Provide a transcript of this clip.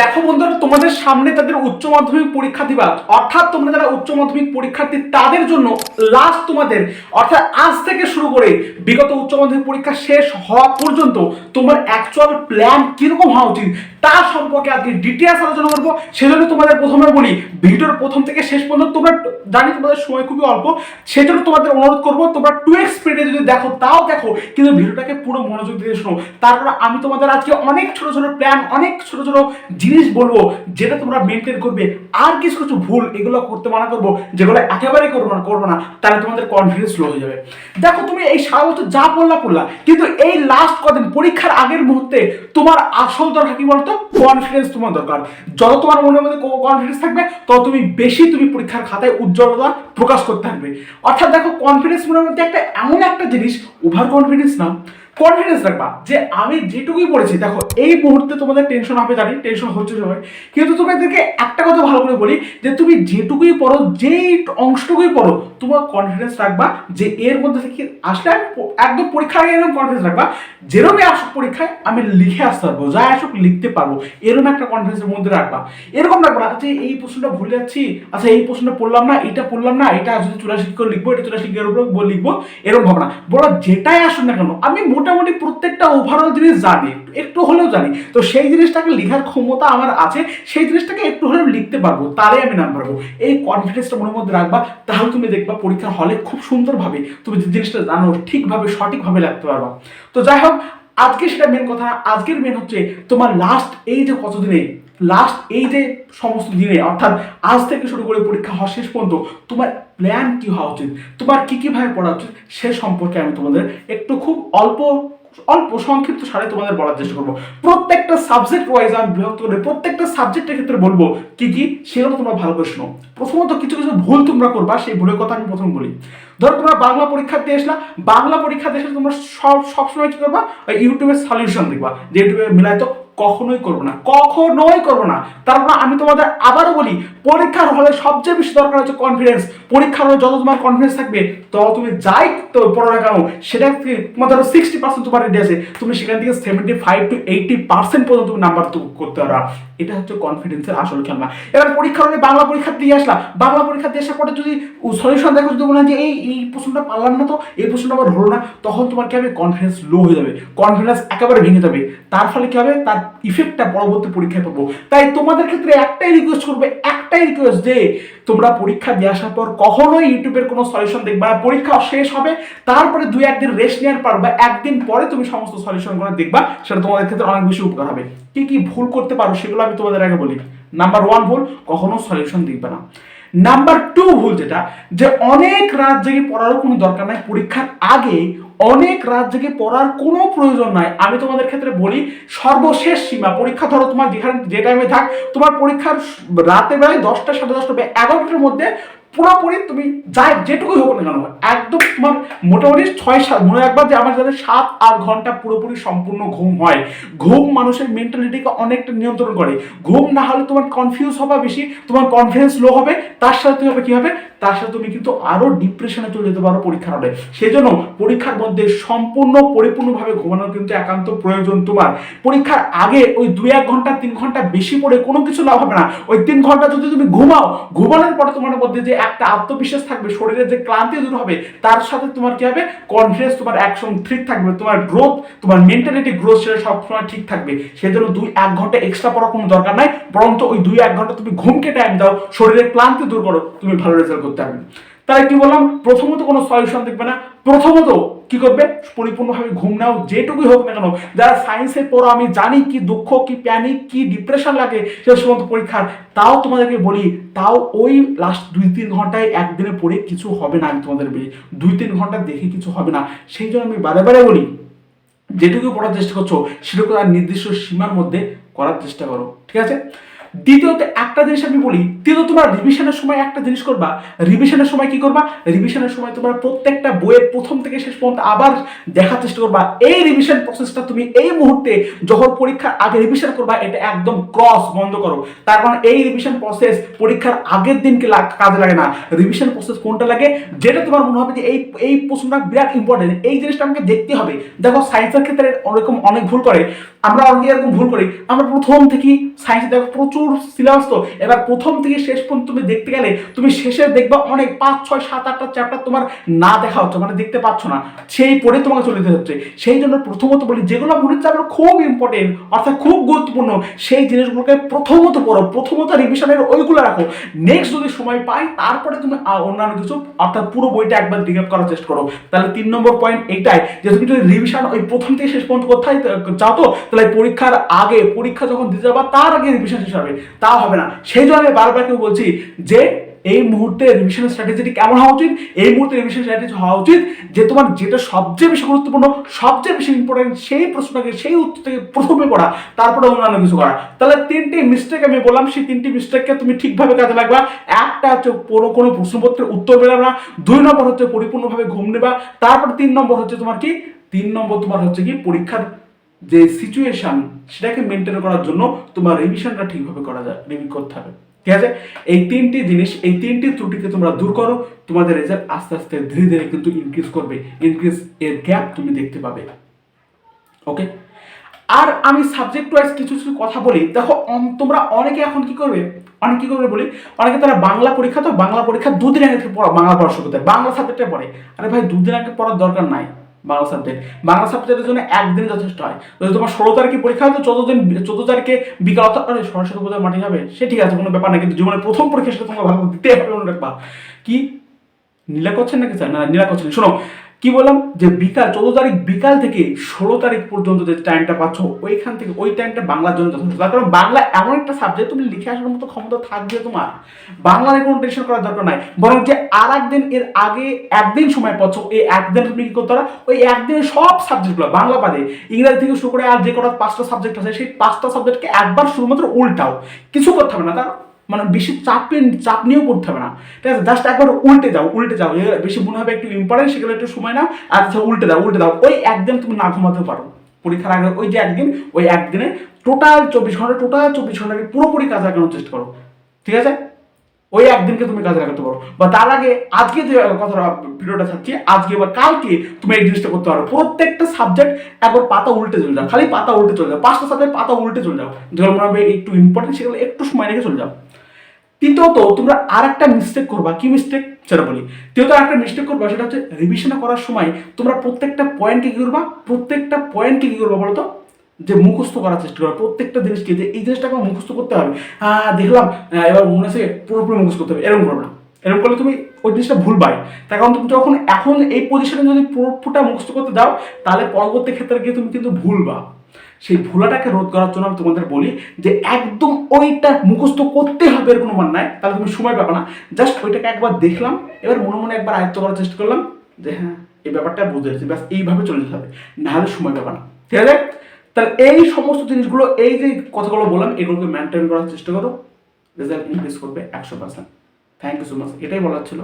দেখো বন্ধুরা, তোমাদের সামনে তাদের উচ্চ মাধ্যমিক পরীক্ষা দিবা। অর্থাৎ তোমরা যারা উচ্চ মাধ্যমিক পরীক্ষার্থী, তাদের জন্য লাস্ট তোমাদের, অর্থাৎ আজ থেকে শুরু করে বিগত উচ্চ মাধ্যমিক পরীক্ষা শেষ হওয়া পর্যন্ত তোমার অ্যাকচুয়াল প্ল্যান কীরকম হওয়া উচিত তার সম্পর্কে আজকে ডিটেলস আলোচনা করব। সেজন্য তোমাদের প্রথমে বলি, ভিডিওর প্রথম থেকে শেষ পর্যন্ত তোমরা জানি তোমাদের সময় খুবই অল্প, সেজন্য তোমাদের অনুরোধ করব, তোমরা টু এক্স স্পিডে যদি দেখো, তাও দেখো, কিন্তু ভিডিওটাকে পুরো মনোযোগ দিয়ে শোনো। তারপর আমি তোমাদের আজকে অনেক ছোট ছোট প্ল্যান অনেক ছোট ছোট জিনিস বলব, যেটা তোমরা মেনটেন করবে, আর কিছু কিছু ভুল এগুলো করতে মানা করব, যেগুলো একেবারেই করব না করব না, তাহলে তোমাদের কনফিডেন্স লো হয়ে যাবে। দেখো, তুমি এই সারা বছর যা পড়লা পড়লা, কিন্তু এই লাস্ট কদিন, পরীক্ষার আগের মুহূর্তে তোমার আসল দরকার কি বলতো? কনফিডেন্স তোমার দরকার। যত তোমার মনের মধ্যে কনফিডেন্স থাকবে, তত তুমি বেশি তুমি পরীক্ষার খাতায় উজ্জ্বলতা প্রকাশ করতে থাকবে। অর্থাৎ দেখো কনফিডেন্স মনের মধ্যে একটা এমন একটা জিনিস ওভার কনফিডেন্স না। কনফিডেন্স রাখবা যে আমি যেটুকুই পড়েছি দেখো, এই মুহূর্তে তোমাদের টেনশন হবে, জানি টেনশন হচ্ছে সবাই কিন্তু তোমাদেরকে একটা কথা ভালো করে বলি, যে তুমি যেটুকুই পড়ো, যেই অংশটুকুই পড়ো, তোমার কনফিডেন্স রাখবা যে এর মধ্যে থেকে আসলে আমি একদম পরীক্ষা আগে এরকম কনফিডেন্স রাখবা যেরকমই আসুক পরীক্ষায়, আমি লিখে আসতে পারব যা আসুক লিখতে পারব, এরকম একটা কনফিডেন্সের মধ্যে রাখবা। এরকম রাখবা না যে এই প্রশ্নটা ভুলে যাচ্ছি আচ্ছা এই প্রশ্নটা পড়লাম না এটা পড়লাম না, এটা যদি চুরাশি করে লিখব, এটা চুরাশি উপর লিখব এরকম ভাবনা। বড় যেটাই আসুন না কেন, আমি মোটামুটি প্রত্যেকটা ওভারঅল জিনিস জানি, একটু হলেও জানি। তো সেই জিনিসটাকে লেখার ক্ষমতা আমার আছে, সেই জিনিসটাকে একটু হলেও লিখতে পারব তারে আমি নাম পারব এই কনফিডেন্সটা মনের মধ্যে রাখবা, তাহলে তুমি দেখবা পরীক্ষার হলে খুব সুন্দরভাবে তুমি যে জিনিসটা জানো, ঠিকভাবে, সঠিকভাবে লাগতে পারবা। তো যাই হোক, আজকে সেটা মেন কথা, আজকের মেন হচ্ছে তোমার লাস্ট এই যে কতদিনে লাস্ট এই যে সমস্ত দিনে, অর্থাৎ আজ থেকে শুরু করে পরীক্ষা হওয়া শেষ পর্যন্ত তোমার প্ল্যান কি হওয়া উচিত? তোমার কি কি ভাবে পড়া উচিত? সে সম্পর্কে আমি তোমাদের একটু খুব অল্প অল্প সংক্ষিপ্ত সারে তোমাদের বলার চেষ্টা করব। প্রত্যেকটা সাবজেক্ট ওয়াইজ আমি বিভক্ত করে প্রত্যেকটা সাবজেক্টের ক্ষেত্রে বলব কি কি, সেগুলো তোমরা ভালো করে শোনো। প্রথমত কিছু কিছু ভুল তোমরা করবা, সেই ভুলের কথা আমি প্রথম বলি। ধরো তোমরা বাংলা পরীক্ষা দিয়ে আসলা বাংলা পরীক্ষা দিয়ে এসে তোমরা সব, সবসময় কি করবা? ইউটিউবের সলিউশন দেখবা, যে ইউটিউবে মিলাই তো কখনোই করব না, কখনোই করব না। তারপর আমি তোমাদের আবারও বলি, পরীক্ষার হলে সবচেয়ে বেশি দরকার হচ্ছে কনফিডেন্স পরীক্ষার হলে যত তোমার কনফিডেন্স থাকবে, তত তুমি যাই তো পড়ো না কেন সেটা তোমার সিক্সটি পার্সেন্ট তোমার রেডি আছে। তুমি সেখান থেকে seventy five to eighty percent পর্যন্ত তুমি নাম্বার করতে পারবা। এটা হচ্ছে কনফিডেন্সের আসল খেলনা। এবার পরীক্ষার হলে বাংলা পরীক্ষা দিয়ে আসলা বাংলা পরীক্ষা দিয়ে আসার পরে যদি সলিউশন দেখো, যদি বলেন যে এই এই প্রশ্নটা পারলাম না তো, এই প্রশ্নটা আবার হলো না, তখন তোমার কি হবে? কনফিডেন্স লো হয়ে যাবে। কনফিডেন্স একেবারে ভেঙে যাবে। তার ফলে কি হবে? তার ইফেক্টটা পরবর্তী পরীক্ষায় পাবো। তাই তোমাদের ক্ষেত্রে একটাই রিকোয়েস্ট করবে, একটাই রিকোয়েস্ট যে তোমরা পরীক্ষা দিয়ে আসার পর কখনোই ইউটিউবের কোনো সলিউশন দেখবা না। পরীক্ষা শেষ হবে, তারপরে দুই একদিন রেস্ট নেওয়ার পর বা একদিন পরে তুমি সমস্ত সলিউশন করে দেখবা। সেটা তোমাদের ক্ষেত্রে অনেক বেশি উপকার হবে। কি কি ভুল করতে পারো সেগুলো আমি তোমাদের আগে বলি। নাম্বার ওয়ান ভুল, কখনো সলিউশন দিবে না। নাম্বার টু ভুল যেটা, যে অনেক রাত জেগে পড়ারও কোনো দরকার নাই, পরীক্ষার আগে অনেক রাত জেগে পড়ার কোনো প্রয়োজন নাই। আমি তোমাদের ক্ষেত্রে বলি, সর্বশেষ সীমা, পরীক্ষা ধরো তোমার যেখানে যে টাইমে থাক, তোমার পরীক্ষার রাতে বেলায় দশটা, সাড়ে দশটা এগারোটার মধ্যে পুরোপুরি তুমি যাই যেটুকুই হোক না কেন, একদম তোমার মোটামুটি ছয় সাত, মনে একবার যে আমার যাদের সাত আট ঘণ্টা পুরোপুরি সম্পূর্ণ ঘুম হয়। ঘুম মানুষের মেন্টালিটিকে অনেকটা নিয়ন্ত্রণ করে। ঘুম না হলে তোমার কনফিউজ হবা বেশি, তোমার কনফিডেন্স লো হবে, তার সাথে হবে কী হবে তার সাথে তুমি কিন্তু আরও ডিপ্রেশনে চলে যেতে পারো পরীক্ষার হলে। সেজন্য পরীক্ষার মধ্যে সম্পূর্ণ পরিপূর্ণভাবে ঘুমানোর কিন্তু একান্ত প্রয়োজন তোমার। পরীক্ষার আগে ওই দুই এক ঘণ্টা, তিন ঘণ্টা বেশি পড়ে কোনো কিছু লাভ হবে না। ওই তিন ঘণ্টা যদি তুমি ঘুমাও, ঘুমানোর পরে তোমার মধ্যে যে একটা আত্মবিশ্বাস থাকবে শরীরের যে ক্লান্তি দূর হবে, তার সাথে তোমার কি হবে? কনফিডেন্স তোমার অ্যাকশন ঠিক থাকবে, তোমার গ্রোথ তোমার মেন্টালিটি গ্রোথ সেটা সবসময় ঠিক থাকবে। সেজন্য দুই এক ঘণ্টা এক্সট্রা পড়ার কোনো দরকার নাই বরং ওই দুই এক ঘণ্টা তুমি ঘুমকে টাইম দাও শরীরের ক্লান্তি দূর করো, তুমি ভালো রেজাল্ট করতে পারবে তাই কি বললাম? প্রথমত কোনো সলিউশন দেখবে না। প্রথমত কি করবে? পরিপূর্ণভাবে ঘুম নাও, যেটুকুই হোক না কেন যারা সায়েন্সে পড়ো, আমি জানি কি দুঃখ, কি প্যানিক কি ডিপ্রেশন লাগে সে সমস্ত পরীক্ষার। তাও তোমাদেরকে বলি, তাও ওই লাস্ট দুই তিন ঘন্টায় একদিনে পড়ে কিছু হবে না আমি তোমাদের বলি। দুই তিন ঘণ্টা দেখে কিছু হবে না। সেই জন্য আমি বারে বারে বলি যেটুকু পড়ার চেষ্টা করছ, সেটুকু তার নির্দিষ্ট সীমার মধ্যে করার চেষ্টা করো। ঠিক আছে? দ্বিতীয়ত একটা জিনিস আমি বলি দ্বিতীয়ত তোমার রিভিশনের সময় একটা জিনিস করবা রিভিশনের সময় কি করবা? রিভিশনের সময় তোমার প্রত্যেকটা বইয়ের প্রথম থেকে শেষ পর্যন্ত আবার দেখার চেষ্টা করবা। এই রিভিশন প্রসেসটা তুমি এই মুহূর্তে যখন পরীক্ষার আগে রিভিশন করবা, এটা একদম ক্রস বন্ধ করো। তার কারণ এই রিভিশন প্রসেস পরীক্ষার আগের দিনকে কাজে লাগে না। রিভিশন প্রসেস কোনটা লাগে? যেটা তোমার মনে হবে যে এই এই প্রশ্নটা বিরাট ইম্পর্টেন্ট এই জিনিসটা আমাকে দেখতে হবে। দেখো সায়েন্সের ক্ষেত্রে ওরকম অনেক ভুল করে। আমরা অনেকে এরকম ভুল করি। আমরা প্রথম থেকে সায়েন্সে দেখো প্রচুর সিলেবাস তো। এবার প্রথম থেকে শেষ পর্যন্ত তুমি দেখতে গেলে তুমি শেষে দেখবা অনেক পাঁচ, ছয়, সাত, আটটা চ্যাপ্টার তোমার না দেখা হচ্ছে মানে দেখতে পাচ্ছ না। সেই পড়ে তোমাকে চলে যেতে হচ্ছে। সেই জন্য প্রথমত বলি, যেগুলো মনে হচ্ছে আমার খুব ইম্পর্টেন্ট অর্থাৎ খুব গুরুত্বপূর্ণ, সেই জিনিসগুলোকে প্রথমত পড়ো, প্রথমত রিভিশনের ওইগুলো রাখো। নেক্সট যদি সময় পাই, তারপরে তুমি অন্যান্য কিছু, অর্থাৎ পুরো বইটা একবার রিক্যাপ করার চেষ্টা করো। তাহলে তিন নম্বর পয়েন্ট এইটাই, যে তুমি যদি রিভিশন ওই প্রথম থেকে শেষ পর্যন্ত কোথায় চাও তো, তাহলে পরীক্ষার আগে, পরীক্ষা যখন দিতে যাবা, তার আগে রিভিশন শেষ হবে। তা হবে না। সেই জন্য আমি বারবার কেউ বলছি যে এই মুহূর্তে রিভিশন স্ট্র্যাটেজিটি কেমন হওয়া উচিত? এই মুহূর্তে রিভিশন স্ট্র্যাটেজি হওয়া উচিত যে তোমার যেটা সবচেয়ে বেশি গুরুত্বপূর্ণ, সবচেয়ে বেশি ইম্পর্টেন্ট সেই প্রশ্নটাকে সেই উত্তর থেকে প্রথমে পড়া, তারপরে অন্যান্য কিছু করা। তাহলে তিনটি মিস্টেক আমি বললাম, সেই তিনটি মিস্টেককে তুমি ঠিকভাবে কাজে লাগবা। একটা হচ্ছে কোনো কোনো প্রশ্নপত্রের উত্তর বেরোবে না। দুই নম্বর হচ্ছে পরিপূর্ণভাবে ঘুম নেবা। তারপর তিন নম্বর হচ্ছে তোমার কি? তিন নম্বর তোমার হচ্ছে কি? পরীক্ষার যে সিচুয়েশন সেটাকে মেনটেন করার জন্য তোমার রিভিশনটা ঠিকভাবে করা যায় রিভিউ করতে হবে। ঠিক আছে? এই তিনটি জিনিস, এই তিনটি ত্রুটিকে তোমরা দূর করো, তোমাদের রেজাল্ট আস্তে আস্তে ধীরে ধীরে কিন্তু ইনক্রিজ করবে। ইনক্রিজ এর গ্যাপ তুমি দেখতে পাবে। ওকে আর আমি সাবজেক্ট ওয়াইজ কিছু কিছু কথা বলি। দেখো তোমরা অনেকে এখন কি করবে? অনেক কি করবে বলি? অনেকে তারা বাংলা পরীক্ষা, তো বাংলা পরীক্ষা দুদিন আগে থেকে পড়া, বাংলা পড়া শুরু করতে বাংলা সাবজেক্টে পড়ে। আরে ভাই, দুদিন আগে পড়ার দরকার নাই। বাংলা সাবজেক্ট বাংলা সাবজেক্টের জন্য একদিন যথেষ্ট হয়। যদি তোমার ষোলো তারিখে পরীক্ষা হয়, তো চোদ্দ দিন, চোদ্দ তারিখে বিকাল অর্থাৎ সরস্বতী পূজার মাঠে যাবে, সে ঠিক আছে, কোনো ব্যাপার না কিন্তু জীবনের প্রথম পরীক্ষা সেটা তোমাকে ভালো দিতে হবে মনে রাখবা কি? নীলা করছেন নাকি স্যার? না, নীলা করছেন শোনো কি বললাম? যে বিকাল, চোদ্দ তারিখ বিকাল থেকে ষোলো তারিখ পর্যন্ত যে টাইমটা পাচ্ছ, ওইখান থেকে ওই টাইমটা বাংলার জন্য যথেষ্ট। তার কারণ বাংলা এমন একটা সাবজেক্ট তুমি লিখে আসার মতো ক্ষমতা থাকবে তোমার। বাংলা নিয়ে কোনো টেনশন করার দরকার নাই। বরং যে আর একদিন এর আগে একদিন সময় পাচ্ছ, এই একদিন তুমি কি করতে পারো? ওই একদিনে সব সাবজেক্টগুলো বাংলা বাদে, ইংরেজি থেকে শুরু করে আর যে কটা পাঁচটা সাবজেক্ট আছে, সেই পাঁচটা সাবজেক্টকে একবার শুধুমাত্র উল্টাও। কিছু করতে হবে না, তার মানে বেশি চাপে চাপ নিয়েও পড়তে হবে না। ঠিক আছে? জাস্ট একবার উল্টে যাও উল্টে যাও। বেশি মনে হবে একটু ইম্পর্টেন্ট সেগুলো একটু সময় নাও। আচ্ছা উল্টে দাও উল্টে দাও। ওই একদিন তুমি না ঘুমাতে পারো। পরীক্ষার আগে ওই যে একদিন, ওই একদিনে টোটাল চব্বিশ ঘণ্টা টোটাল চব্বিশ ঘন্টাকে পুরোপুরি কাজ লাগানোর চেষ্টা করো। ঠিক আছে? ওই একদিনকে তুমি কাজে লাগাতে পারো। বা তার আগে আজকে যে কথাটা ভিডিওটা থাকছে, আজকে বা কালকে তুমি এই জিনিসটা করতে পারো। প্রত্যেকটা সাবজেক্ট একবার পাতা উল্টে চলে যাও। খালি পাতা উল্টে চলে যাও। পাঁচটা সাবজেক্ট পাতা উল্টে চলে যাও। যেগুলো মনে হবে একটু ইম্পর্টেন্ট সেগুলো একটু সময় রেখে চলে যাও। তৃতীয়ত তোমরা আর একটা মিস্টেক করবা। কি মিস্টেক সেটা বলি। তৃতীয়ত একটা মিস্টেক করবা, সেটা হচ্ছে রিভিশন করার সময় তোমরা প্রত্যেকটা পয়েন্টকে কী করবা? প্রত্যেকটা পয়েন্টকে কি করবা বলতো? যে মুখস্থ করার চেষ্টা করো প্রত্যেকটা জিনিসকে যে এই জিনিসটাকে আমার মুখস্থ করতে হবে। হ্যাঁ দেখলাম এবার মনে হচ্ছে পুরোপুরি মুখস্থ করতে হবে। এরকম করো না। এরকম করলে তুমি ওই জিনিসটা ভুলবাই। তার কারণ তুমি যখন এখন এই পজিশনে যদি পুরোপুরটা মুখস্থ করতে দাও তাহলে পরবর্তী ক্ষেত্রে গিয়ে তুমি কিন্তু ভুলবা। সেই ভোলাটাকে রোধ করার জন্য আমি তোমাদের বলি যে একদম ওইটা মুখস্থ করতে হবে এর কোনো মান নাই। তাহলে তুমি সময় পাবে না। জাস্ট ওইটাকে একবার দেখলাম, এবার মনে মনে একবার আয়ত্ত করার চেষ্টা করলাম যে হ্যাঁ এই ব্যাপারটা বুঝতে পেরেছি, ব্যাস এইভাবে চলে যেতে হবে নাহলে সময় পাবে না। ঠিক আছে? তাহলে এই সমস্ত জিনিসগুলো, এই যে কথাগুলো বললাম, এগুলোকে মেনটেন করার চেষ্টা করো। রেজাল্ট ইনক্রিজ করবে একশো percent thank you so much এটাই বলার ছিল।